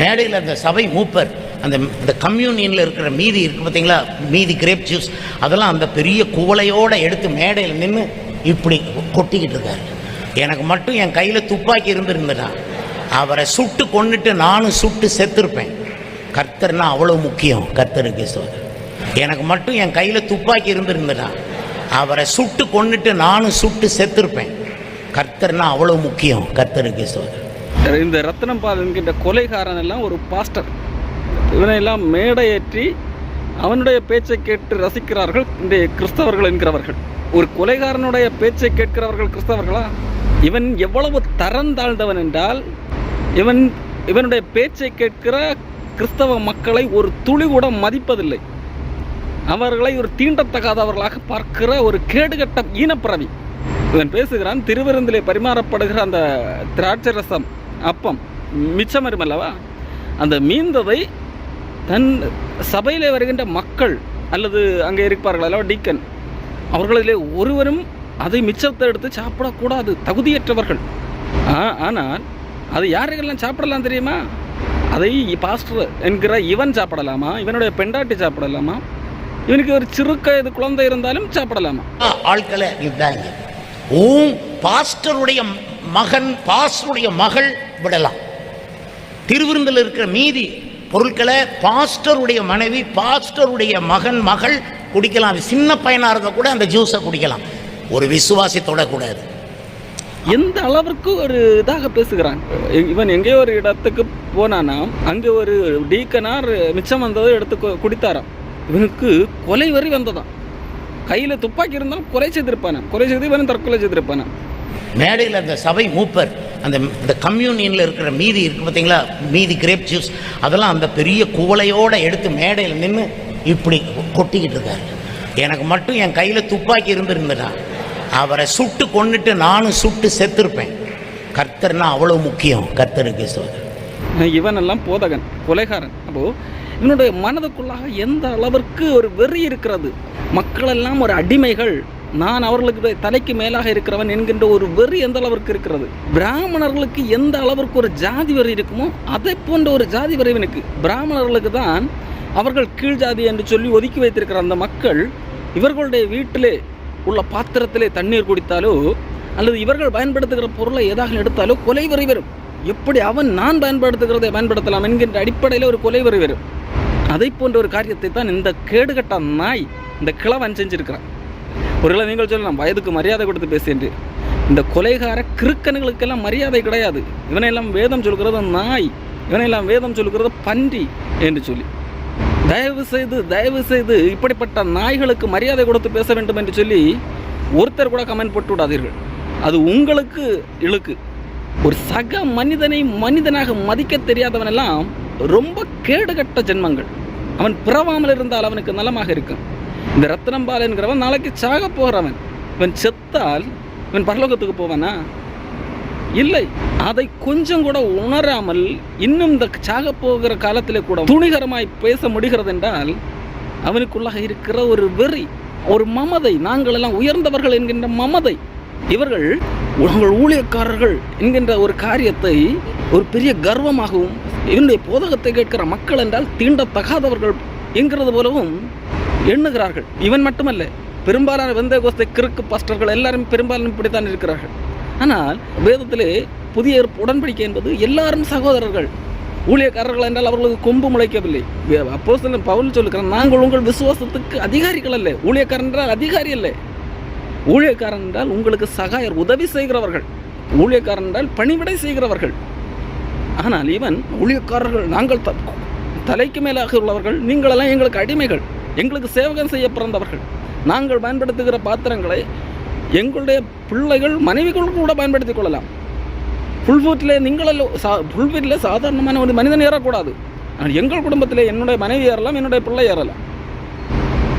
மேடையில் அந்த சபை மூப்பர் அந்த இந்த கம்யூனியனில் இருக்கிற மீதி இருக்கு பார்த்தீங்களா மீதி கிரேப் ஜூஸ் அதெல்லாம் அந்த பெரிய குவளையோடு எடுத்து மேடையில் நின்று இப்படி கொட்டிக்கிட்டு இருக்காரு. எனக்கு மட்டும் என் கையில் துப்பாக்கி இருந்திருந்ததா? அவரை சுட்டு கொன்னுட்டு நானும் சுட்டு செத்துருப்பேன். கர்த்தர்னா அவ்வளோ முக்கியம் கர்த்தருக்கு சோதர் எனக்கு மட்டும் என் கையில் துப்பாக்கி இருந்திருந்ததா? அவரை சுட்டு கொன்னுட்டு நானும் சுட்டு செத்துருப்பேன். கர்த்தர்னா அவ்வளோ முக்கியம் கர்த்தருக்கு சோதர் இந்த ரத்னம் பால் என்கின்ற கொலைகாரன் எல்லாம் ஒரு பாஸ்டர். இவனையெல்லாம் மேடையேற்றி அவனுடைய பேச்சை கேட்டு ரசிக்கிறார்கள் இந்த கிறிஸ்தவர்கள் என்கிறவர்கள். ஒரு கொலைகாரனுடைய பேச்சை கேட்கிறவர்கள் கிறிஸ்தவர்களா? இவன் எவ்வளவு தரம் தாழ்ந்தவன் என்றால் இவன் இவனுடைய பேச்சை கேட்கிற கிறிஸ்தவ மக்களை ஒரு துளி கூட மதிப்பதில்லை. அவர்களை ஒரு தீண்டத்தகாதவர்களாக பார்க்கிற ஒரு கேடுகட்ட ஈனப்பிறவி. இவன் பேசுகிறான் திருவிருந்திலே பரிமாறப்படுகிற அந்த திராட்சை ரசம் அப்பம் மிச்சம் வருமல்லவா அந்த மீந்ததை தன் சபையில் வருகின்ற மக்கள் அல்லது அங்கே இருப்பார்கள் அல்லவா டீக்கன் அவர்களிலே ஒருவரும் அதை மிச்சத்தை எடுத்து சாப்பிடக்கூடாது தகுதியற்றவர்கள். ஆ- ஆனால் அது யாருக்கெல்லாம் சாப்பிடலாம் தெரியுமா? அதை பாஸ்டர் என்கிற இவன் சாப்பிடலாமா? இவனுடைய பெண்டாட்டி சாப்பிடலாமா? இவனுக்கு ஒரு சிறுக்க இது குழந்தை இருந்தாலும் சாப்பிடலாமா? ஆட்களை பாஸ்டருடைய மகன் பாஸ்டருடைய மகள் விடலாம். திருவிருந்தில் இருக்கிற மீதி பொருட்களை பாஸ்டருடைய மனைவி பாஸ்டருடைய மகன் மகள் குடிக்கலாம். அது சின்ன பையனாக இருந்தால் கூட அந்த ஜூஸை குடிக்கலாம். ஒரு விசுவாசி தொடக்கூடாது. எந்த அளவிற்கு ஒரு இதாக பேசுகிறான்? இவன் எங்கேயோ ஒரு இடத்துக்கு போனானா அங்கே ஒரு டீக்கனார் மிச்சம் வந்ததை எடுத்து குடித்தாராம். இவனுக்கு கொலை வரி வந்ததாம். கையில் துப்பாக்கி இருந்தாலும் கொலை செய்திருப்பானா கொலை செய்து இவனும் தற்கொலை செய்திருப்பானா மேடையில் அந்த சபை மூப்பர் அந்த இந்த கம்யூனியனில் இருக்கிற மீதி இருக்கு பார்த்தீங்களா மீதி கிரேப் ஜூஸ் அதெல்லாம் அந்த பெரிய குவளையோடு எடுத்து மேடையில் நின்று இப்படி கொட்டிக்கிட்டு இருக்காரு. எனக்கு மட்டும் என் கையில் துப்பாக்கி இருந்திருந்ததா? அவரை சுட்டு கொன்னுட்டு நானும் சுட்டு செத்துருப்பேன். கர்த்தர்னா அவ்வளோ முக்கியம். கர்த்தருக்கு சோதர் இவனெல்லாம் போதகன் கொலைகாரன். அப்போ இவனுடைய மனதுக்குள்ளாக எந்த அளவிற்கு ஒரு வெறி இருக்கிறது? மக்களெல்லாம் ஒரு அடிமைகள். நான் அவர்களுக்கு தலைக்கு மேலாக இருக்கிறவன் என்கின்ற ஒரு வெறி எந்த அளவிற்கு இருக்கிறது? பிராமணர்களுக்கு எந்த அளவிற்கு ஒரு ஜாதி வெறி இருக்குமோ அதை போன்ற ஒரு ஜாதி வரைவனுக்கு பிராமணர்களுக்கு தான் அவர்கள் கீழ் ஜாதி என்று சொல்லி ஒதுக்கி வைத்திருக்கிற அந்த மக்கள் இவர்களுடைய வீட்டிலே உள்ள பாத்திரத்திலே தண்ணீர் குடித்தாலோ அல்லது இவர்கள் பயன்படுத்துகிற பொருளை ஏதாக எடுத்தாலோ கொலை வரி வரும். எப்படி அவன் நான் பயன்படுத்துகிறதை பயன்படுத்தலாம் என்கின்ற அடிப்படையில் ஒரு கொலை வரி வரும். அதை போன்ற ஒரு காரியத்தை தான் இந்த கேடுகட்ட நாய் இந்த கிழவன் செஞ்சிருக்கிறான். ஒருவேளை நீங்கள் சொல்லலாம் வயதுக்கு மரியாதை கொடுத்து பேசுகிறேன் இந்த கொலைகார கிறுக்கனுகளுக்கெல்லாம் மரியாதை கிடையாது. இவனையெல்லாம் வேதம் சொல்கிறது நாய் இவனையெல்லாம் வேதம் சொல்கிறது பன்றி என்று சொல்லி. தயவு செய்து தயவு செய்து இப்படிப்பட்ட நாய்களுக்கு மரியாதை கொடுத்து பேச வேண்டும் என்று சொல்லி ஒருத்தர் கூட கமெண்ட் போட்டு விடாதீர்கள். அது உங்களுக்கு இழுக்கு. ஒரு சக மனிதனை மனிதனாக மதிக்க தெரியாதவனெல்லாம் ரொம்ப கேடுகட்ட ஜென்மங்கள். அவன் பிறவாமல் இருந்தால் அவனுக்கு நலமாக இருக்கும். இந்த ரத்னம்பால் என்கிறவன் நாளைக்கு சாக போகிறவன் இவன் செத்தால் இவன் பரலோகத்துக்கு போவானா? இல்லை. அதை கொஞ்சம் கூட உணராமல் இன்னும் இந்த சாக போகிற காலத்திலே கூட துணிகரமாய் பேச முடிகிறது என்றால் அவனுக்குள்ளாக இருக்கிற ஒரு வெறி ஒரு மமதை நாங்கள் எல்லாம் உயர்ந்தவர்கள் என்கின்ற மமதை இவர்கள் உங்கள் ஊழியக்காரர்கள் என்கின்ற ஒரு காரியத்தை ஒரு பெரிய கர்வமாகவும் இவனுடைய போதகத்தை கேட்கிற மக்கள் என்றால் தீண்டத்தகாதவர்கள் என்கிறது போலவும் எண்ணுகிறார்கள். இவன் மட்டுமல்ல பெரும்பாலான வெந்த கோஸ்தை கிறுக்கு பாஸ்டர்கள் எல்லாரும் பெரும்பாலும் இப்படித்தான் இருக்கிறார்கள். ஆனால் வேதத்திலே புதிய உடன்படிக்கை என்பது எல்லாரும் சகோதரர்கள். ஊழியக்காரர்கள் என்றால் அவர்களுக்கு கொம்பு முளைக்கவில்லை. அப்போ பவுல் சொல்லுக்கிறேன் நாங்கள் உங்கள் விசுவாசத்துக்கு அதிகாரிகள் அல்ல. ஊழியக்காரன் என்றால் அதிகாரி அல்ல. ஊழியக்காரன் என்றால் உங்களுக்கு சகாயர் உதவி செய்கிறவர்கள். ஊழியக்காரன் என்றால் பணிவிடை செய்கிறவர்கள். ஆனால் இவன் ஊழியக்காரர்கள் நாங்கள் தலைக்கு மேலாக உள்ளவர்கள் நீங்களெல்லாம் எங்களுக்கு அடிமைகள். எங்களுக்கு சேவகம் செய்ய பிறந்தவர்கள். நாங்கள் பயன்படுத்துகிற பாத்திரங்களை எங்களுடைய பிள்ளைகள் மனைவிகள் கூட பயன்படுத்திக் கொள்ளலாம். புல் வீட்டில் சா புல் வீட்டில் சாதாரணமான ஒரு மனிதன் ஏறக்கூடாது. ஆனால் எங்கள் குடும்பத்தில் என்னுடைய மனைவி ஏறலாம் என்னுடைய பிள்ளை ஏறலாம்.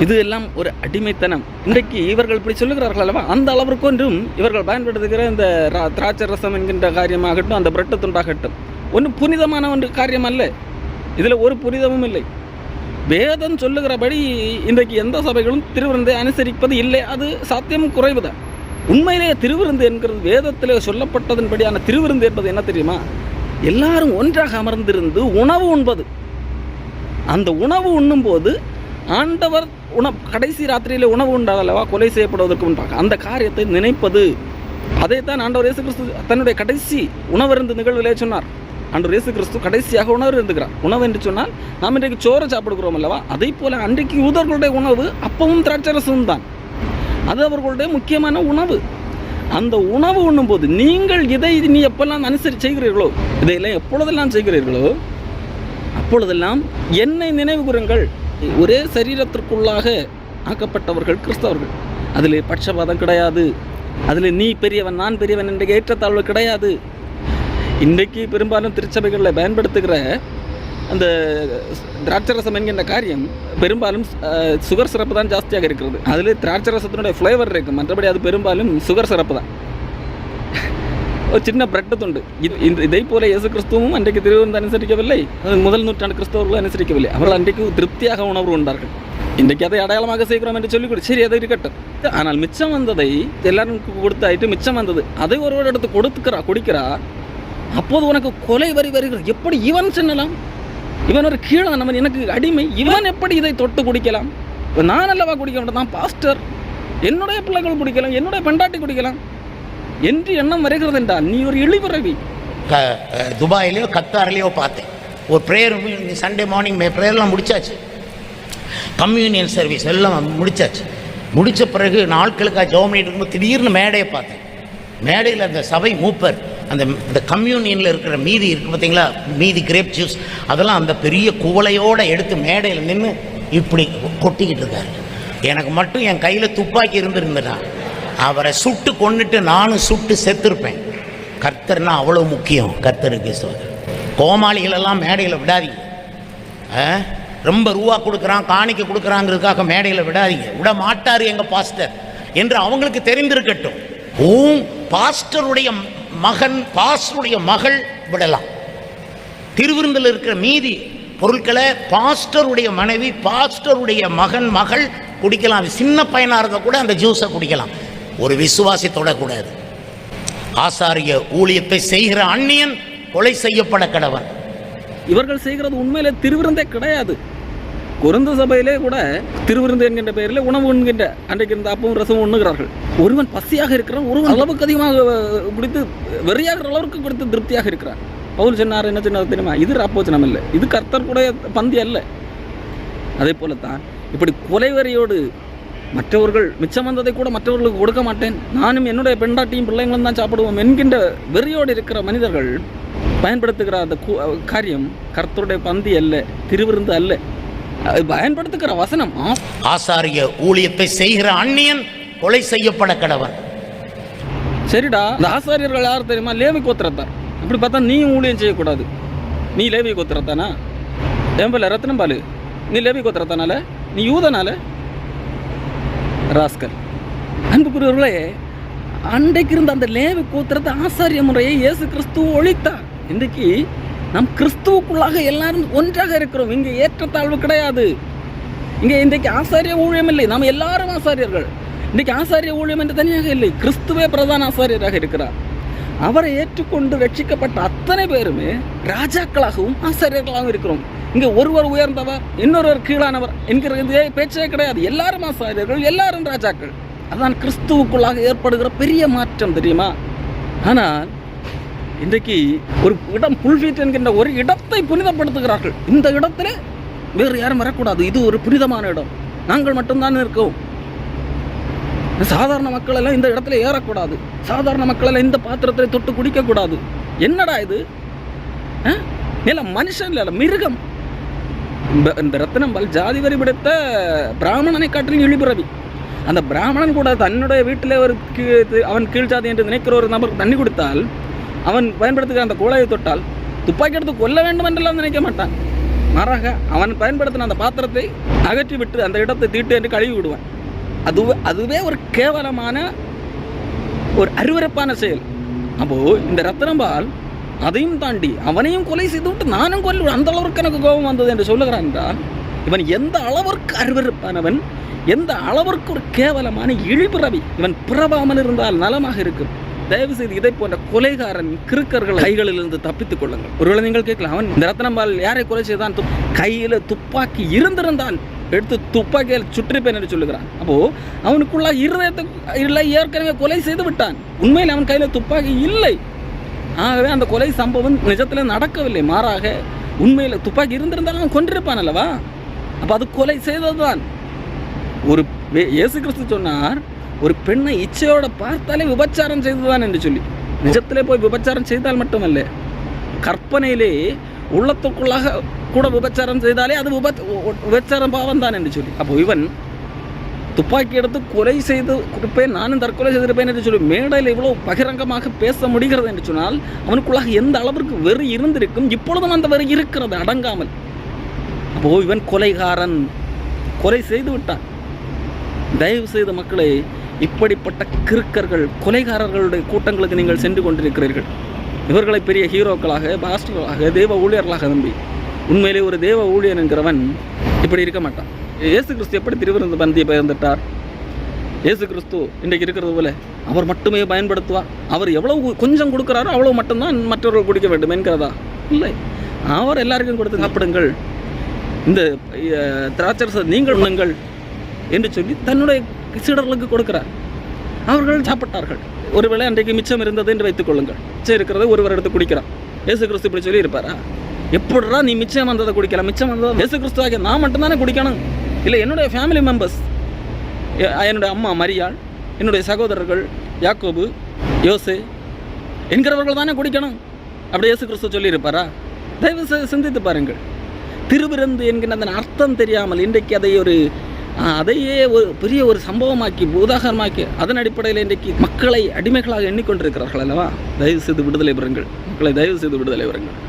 இது எல்லாம் ஒரு அடிமைத்தனம். இன்றைக்கு இவர்கள் இப்படி சொல்லுகிறார்கள் அல்லவா? அந்த அளவிற்கு ஒன்றும் இவர்கள் பயன்படுத்துகிற இந்த ரா- திராட்சை ரசம் என்கின்ற காரியமாகட்டும் அந்த பிரெட்டு துண்டாகட்டும் ஒன்றும் புனிதமான ஒன்று காரியம் அல்ல இதில் ஒரு புனிதமும் இல்லை. வேதம் சொல்லுகிறபடி இன்றைக்கு எந்த சபைகளும் திருவிருந்தை அனுசரிப்பது இல்லை. அது சாத்தியம் குறைவுதான். உண்மையிலேயே திருவிருந்து என்கிறது வேதத்தில் சொல்லப்பட்டதன்படியான திருவிருந்து என்பது என்ன தெரியுமா? எல்லாரும் ஒன்றாக அமர்ந்திருந்து உணவு உண்பது. அந்த உணவு உண்ணும்போது ஆண்டவர் உணவு கடைசி ராத்திரியில் உணவு உண்டாகலவா கொலை செய்யப்படுவதற்கு உண்டாக அந்த காரியத்தை நினைப்பது. அதைத்தான் ஆண்டவர் இயேசு கிறிஸ்து தன்னுடைய கடைசி உணவருந்து நிகழ்விலே சொன்னார். அன்று இயேசு கிறிஸ்து கடைசியாக உணவு இருந்துக்கிறார். உணவு என்று சொன்னால் நாம் இன்றைக்கு சோறு சாப்பிடுகிறோம் அல்லவா? அதே போல அன்றைக்கு யூதர்களுடைய உணவு அப்பவும் திராட்சரசமும் தான். அது அவர்களுடைய முக்கியமான உணவு. அந்த உணவு உண்ணும்போது நீங்கள் இதை நீ எப்பெல்லாம் அனுசரி செய்கிறீர்களோ இதையெல்லாம் எப்பொழுதெல்லாம் செய்கிறீர்களோ அப்பொழுதெல்லாம் என்னை நினைவு கூறுங்கள். ஒரே சரீரத்திற்குள்ளாக ஆக்கப்பட்டவர்கள் கிறிஸ்தவர்கள். அதில் பட்சபாதம் கிடையாது. அதில் நீ பெரியவன் நான் பெரியவன் என்ற ஏற்றத்தாழ்வு கிடையாது. இன்றைக்கு பெரும்பாலும் திருச்சபைகளில் பயன்படுத்துகிற அந்த திராட்சரசம் என்கின்ற காரியம் பெரும்பாலும் சுகர் சிறப்பு தான் ஜாஸ்தியாக இருக்கிறது. அதில் திராட்சரசத்தினுடைய ஃப்ளேவர் இருக்குது மற்றபடி அது பெரும்பாலும் சுகர் சிறப்பு தான். ஒரு சின்ன பிரெட்டு துண்டு. இது இந்த இதை போல இயேசு கிறிஸ்துவும் அன்றைக்கு திருவிருந்து அனுசரிக்கவில்லை. முதல் நூற்றாண்டு கிறிஸ்தவர்களும் அனுசரிக்கவில்லை. அவர்கள் அன்றைக்கு திருப்தியாக உணவு உண்டார்கள் இன்றைக்கு அதை அடையாளமாக செய்கிறோம் என்று சொல்லிக் கொடு சரி அதை இருக்கட்டும். ஆனால் மிச்சம் வந்ததை எல்லாருக்கும் கொடுத்தாயிட்டு மிச்சம் வந்தது. அதை ஒருவர் எடுத்து கொடுத்துக்கிறா குடிக்கிறா அப்போது உனக்கு கொலை வரி வருகிறது. எப்படி இவன் சென்னலாம்? இவன் ஒரு கீழே நம்ம எனக்கு அடிமை. இவன் எப்படி இதை தொட்டு குடிக்கலாம்? இப்போ நான் அல்லவா குடிக்க வேண்டாம்? நான் பாஸ்டர் என்னுடைய பிள்ளைகள் குடிக்கலாம் என்னுடைய பெண்டாட்டி குடிக்கலாம். என்று எண்ணம் வருகிறது என்றால் நீ ஒரு இழிபிறவி க அஹ் துபாயிலையோ பார்த்தேன். ஒரு ப்ரேயர் சண்டே மார்னிங் ப்ரேயர்லாம் முடிச்சாச்சு. கம்யூனியன் சர்வீஸ் எல்லாம் முடிச்சாச்சு. முடித்த பிறகு நாட்களுக்காக ஜெபம் பண்ணிட்டு இருக்கும்போது திடீர்னு மேடையை பார்த்தேன். மேடையில் அந்த சபை மூப்பர். அந்த இந்த கம்யூனியனில் இருக்கிற மீதி இருக்குது பார்த்தீங்களா மீதி கிரேப் ஜூஸ் அதெல்லாம் அந்த பெரிய குவளையோடு எடுத்து மேடையில் நின்று இப்படி கொட்டிக்கிட்டு இருக்காரு. எனக்கு மட்டும் என் கையில் துப்பாக்கி இருந்திருந்தனா அவரை சுட்டு கொண்டுட்டு நானும் சுட்டு செத்துருப்பேன். கர்த்தர்னா அவ்வளோ முக்கியம் கர்த்தருக்கு சோதர் கோமாளிகளெல்லாம் மேடையில் விடாதீங்க. ஆ? ரொம்ப ரூபா கொடுக்குறான் காணிக்க கொடுக்குறாங்கிறதுக்காக மேடையில் விடாதீங்க. விட மாட்டார் எங்கள் பாஸ்டர். என்று அவங்களுக்கு தெரிந்திருக்கட்டும். ஓம் பாஸ்டருடைய மகன் பாஸ்டருடைய மகள் விடலாம். திருவிருந்தில் இருக்கிற மீதி பொருட்களை பாஸ்டருடைய மனைவி பாஸ்டருடைய மகன் மகள் குடிக்கலாம். அது சின்ன பையனாக இருந்தால் கூட அந்த ஜூஸை குடிக்கலாம். ஒரு விசுவாசி தொடக்கூடாது ஆசாரிய ஊழியத்தை செய்கிற அந்நியன் கொலை செய்யப்பட கடவன். இவர்கள் செய்கிறது உண்மையிலே திருவிருந்தே கிடையாது. குருந்த சபையிலே கூட திருவிருந்து என்கின்ற பெயரில் உணவு உண்கின்ற அன்றைக்கு இருந்த அப்பவும் ரசமும் உண்ணுகிறார்கள். ஒருவன் பசியாக இருக்கிறான் ஒருவன் அளவுக்கு அதிகமாக குடித்து வெறியாகிற அளவுக்கு குடித்து திருப்தியாக இருக்கிறான். பவுல் சொன்னார் என்ன சொன்னார் தெரியுமா? இது ராப்போச்சனம் இல்லை இது கர்த்தர் கூட பந்தி அல்ல. அதே போல தான் இப்படி கொலைவரியோடு மற்றவர்கள் மிச்சம் வந்ததை கூட மற்றவர்களுக்கு கொடுக்க மாட்டேன். நானும் என்னுடைய பெண்டாட்டியும் பிள்ளைங்களும் தான் சாப்பிடுவோம் என்கின்ற வெறியோடு இருக்கிற மனிதர்கள் பயன்படுத்துகிற அந்த கு- காரியம் கர்த்தருடைய பந்தி அல்ல திருவிருந்து அல்ல. அது பயன்படுத்துகிற வசனம். ஆசாரிய ஊழியத்தை செய்கிற அந்நியன் கொலை செய்யப்பட கடவன் சரிடா இந்த ஆசாரியர்கள் யார் தெரியுமா? லேவி கோத்திரத்தார். அப்படி பார்த்தா நீயும் ஊழியம் செய்யக்கூடாது. நீ லேவி கோத்திரத்தானா? என் பேர்ல ரத்னம் பாலு. நீ லேவி கோத்திரத்தானால? நீ யூதனால? ராஸ்கல் அன்புக்குரியவர்களே அன்றைக்கு இருந்த அந்த லேவி கோத்திரத்தை ஆசாரிய முறையை இயேசு கிறிஸ்துவ ஒழித்தார். இன்றைக்கு நம் கிறிஸ்துவுக்குள்ளாக எல்லாரும் ஒன்றாக இருக்கிறோம். இங்கே ஏற்றத்தாழ்வு கிடையாது. இங்கே இன்றைக்கு ஆசாரிய ஊழியம் இல்லை. நாம் எல்லாரும் ஆசாரியர்கள். இன்றைக்கு ஆசாரிய ஊழியம் என்று தனியாக இல்லை. கிறிஸ்துவே பிரதான ஆசாரியராக இருக்கிறார். அவரை ஏற்றுக்கொண்டு ரட்சிக்கப்பட்ட அத்தனை பேருமே ராஜாக்களாகவும் ஆசாரியர்களாகவும் இருக்கிறோம். இங்கே ஒருவர் உயர்ந்தவர் இன்னொருவர் கீழானவர் என்கிற இதே பேச்சே கிடையாது. எல்லாரும் ஆசாரியர்கள் எல்லாரும் ராஜாக்கள். அதான் கிறிஸ்துவுக்குள்ளாக ஏற்படுகிற பெரிய மாற்றம் தெரியுமா? ஆனால் இன்றைக்கு ஒரு இடம் புல்வீட் என்கின்ற ஒரு இடத்தை புனிதப்படுத்துகிறார்கள். இந்த இடத்துல வேறு யாரும் வரக்கூடாது. இது ஒரு புனிதமான இடம். நாங்கள் மட்டும்தான் இருக்கோம். சாதாரண மக்கள் எல்லாம் இந்த இடத்துல ஏறக்கூடாது. சாதாரண மக்கள் எல்லாம் இந்த பாத்திரத்தில் தொட்டு குடிக்கக்கூடாது. என்னடா இது? ஆ? மனுஷன் இல்ல மிருகம். இந்த- இந்த ரத்தினம்பால் ஜாதி வரி பிடித்த பிராமணனை காட்டிலும் இழிபிறவி அந்த பிராமணன் கூட தன்னுடைய வீட்டில் ஒரு இது- அவன் கீழ் ஜாதி என்று நினைக்கிற ஒரு நபருக்கு தண்ணி கொடுத்தால் அவன் பயன்படுத்துகிற அந்த குழாயை தொட்டால் துப்பாக்கி எடுத்து கொல்ல வேண்டும் என்றெல்லாம் நினைக்க மாட்டான். மாறாக அவன் பயன்படுத்தின அந்த பாத்திரத்தை அகற்றி விட்டு அந்த இடத்தை தீட்டு என்று கழுவி விடுவான் அது அதுவே ஒரு கேவலமான ஒரு அருவறுப்பான செயல். அப்போது இந்த ரத்தனம்பால் அதையும் தாண்டி அவனையும் கொலை செய்துவிட்டு நானும் கொல்ல அந்த அளவிற்கு எனக்கு கோபம் வந்தது என்று சொல்லுகிறான் என்றால் இவன் எந்த அளவிற்கு அருவறுப்பானவன் எந்த அளவிற்கு ஒரு கேவலமான இழிபிறவி இவன் பிறவாமல் இருந்தால் நலமாக இருக்கும். தயவு செய்து இதை போன்ற கொலைகாரன் கிறுக்கர்கள் கைகளிலிருந்து தப்பித்துக் கொள்ளுங்கள். ஒருவேளை நீங்கள் கேட்கலாம் அவன் இந்த ரத்னம்பால் யாரை கொலை செய்தான்? கையில் கையில துப்பாக்கி இருந்திருந்தான். எடுத்து துப்பாக்கியால் சுற்றிப்பேன் என்று சொல்லுகிறான். அப்போ அவனுக்குள்ள இருதயத்தை இல்லை ஏற்கனவே கொலை செய்து விட்டான். உண்மையில் அவன் கையில் துப்பாக்கி இல்லை. ஆகவே அந்த கொலை சம்பவம் நிஜத்தில் நடக்கவில்லை. மாறாக உண்மையில் துப்பாக்கி இருந்திருந்தாலும் அவன் கொண்டிருப்பான் அல்லவா? அப்போ அது கொலை செய்ததுதான். ஒரு இயேசு கிறிஸ்து சொன்னார் ஒரு பெண்ணை இச்சையோட பார்த்தாலே விபச்சாரம் செய்ததுதான் என்று சொல்லி. நிஜத்திலே போய் விபச்சாரம் செய்தால் மட்டுமல்ல கற்பனையிலே உள்ளத்துக்குள்ளாக கூட விபச்சாரம் செய்தாலே அது விப விபச்சாரம் பாவம் தான் என்று சொல்லி. அப்போ இவன் துப்பாக்கி எடுத்து கொலை செய்து கொடுப்பேன் நானும் தற்கொலை செய்திருப்பேன் என்று சொல்லி மேடையில் இவ்வளோ பகிரங்கமாக பேச முடிகிறது என்று சொன்னால் அவனுக்குள்ளாக எந்த அளவிற்கு வெறி இருந்திருக்கும் இப்பொழுதும் அந்த வெறி இருக்கிறது அடங்காமல். அப்போ இவன் கொலைகாரன் கொலை செய்து விட்டான். தயவு செய்த மக்களை இப்படிப்பட்ட கிறுக்கர்கள் கொலைகாரர்களுடைய கூட்டங்களுக்கு நீங்கள் சென்று கொண்டிருக்கிறீர்கள். இவர்களை பெரிய ஹீரோக்களாக பாஸ்டர்களாக தேவ ஊழியர்களாக நம்பி. உண்மையிலே ஒரு தேவ ஊழியர் என்கிறவன் இப்படி இருக்க மாட்டான். இயேசு கிறிஸ்து எப்படி திருவிருந்த பந்தியை பெயர்ந்துட்டார் இயேசு கிறிஸ்து இன்றைக்கு இருக்கிறது போல அவர் மட்டுமே பயன்படுத்துவார். அவர் எவ்வளவு கொஞ்சம் கொடுக்குறாரோ அவ்வளோ மட்டும்தான் மற்றவர்கள் குடிக்க வேண்டும் என்கிறதா? இல்லை. அவர் எல்லாருக்கும் கொடுத்து சாப்பிடுங்கள். இந்த திராட்சரசர் நீங்கள் உண்ணுங்கள் என்று சொல்லி தன்னுடைய சீடர்களுக்கு கொடுக்கிறார். அவர்கள் சாப்பிட்டார்கள். ஒருவேளை அன்றைக்கு மிச்சம் இருந்தது என்று வைத்துக் கொள்ளுங்கள். மிச்சம் இருக்கிறத ஒருவர் எடுத்து குடிக்கிறான் ஏசு கிறிஸ்து இப்படி சொல்லி இருப்பாரா? எப்படா நீ மிச்சம் வந்ததை குடிக்கலாம்? மிச்சம் வந்ததை? ஏசு கிறிஸ்து ஆகிய நான் மட்டும்தானே குடிக்கணும். இல்லை என்னுடைய ஃபேமிலி மெம்பர்ஸ் என்னுடைய அம்மா மரியாள் என்னுடைய சகோதரர்கள் யாக்கோபு யோசே என்கிறவர்கள் தானே குடிக்கணும். அப்படி இயேசு கிறிஸ்து சொல்லியிருப்பாரா தயவு சிந்தித்து பாருங்கள். திருவிருந்து என்கிற அதன் அர்த்தம் தெரியாமல் இன்றைக்கு அதை ஒரு அதையே ஒரு பெரிய ஒரு சம்பவமாக்கி உதாகரமாக்கி அதன் அடிப்படையில் இன்றைக்கு மக்களை அடிமைகளாக எண்ணிக்கொண்டிருக்கிறார்கள் அல்லவா? தயவு செய்து விடுதலை பெறுங்கள். மக்களை தயவு செய்து விடுதலை பெறுங்கள்.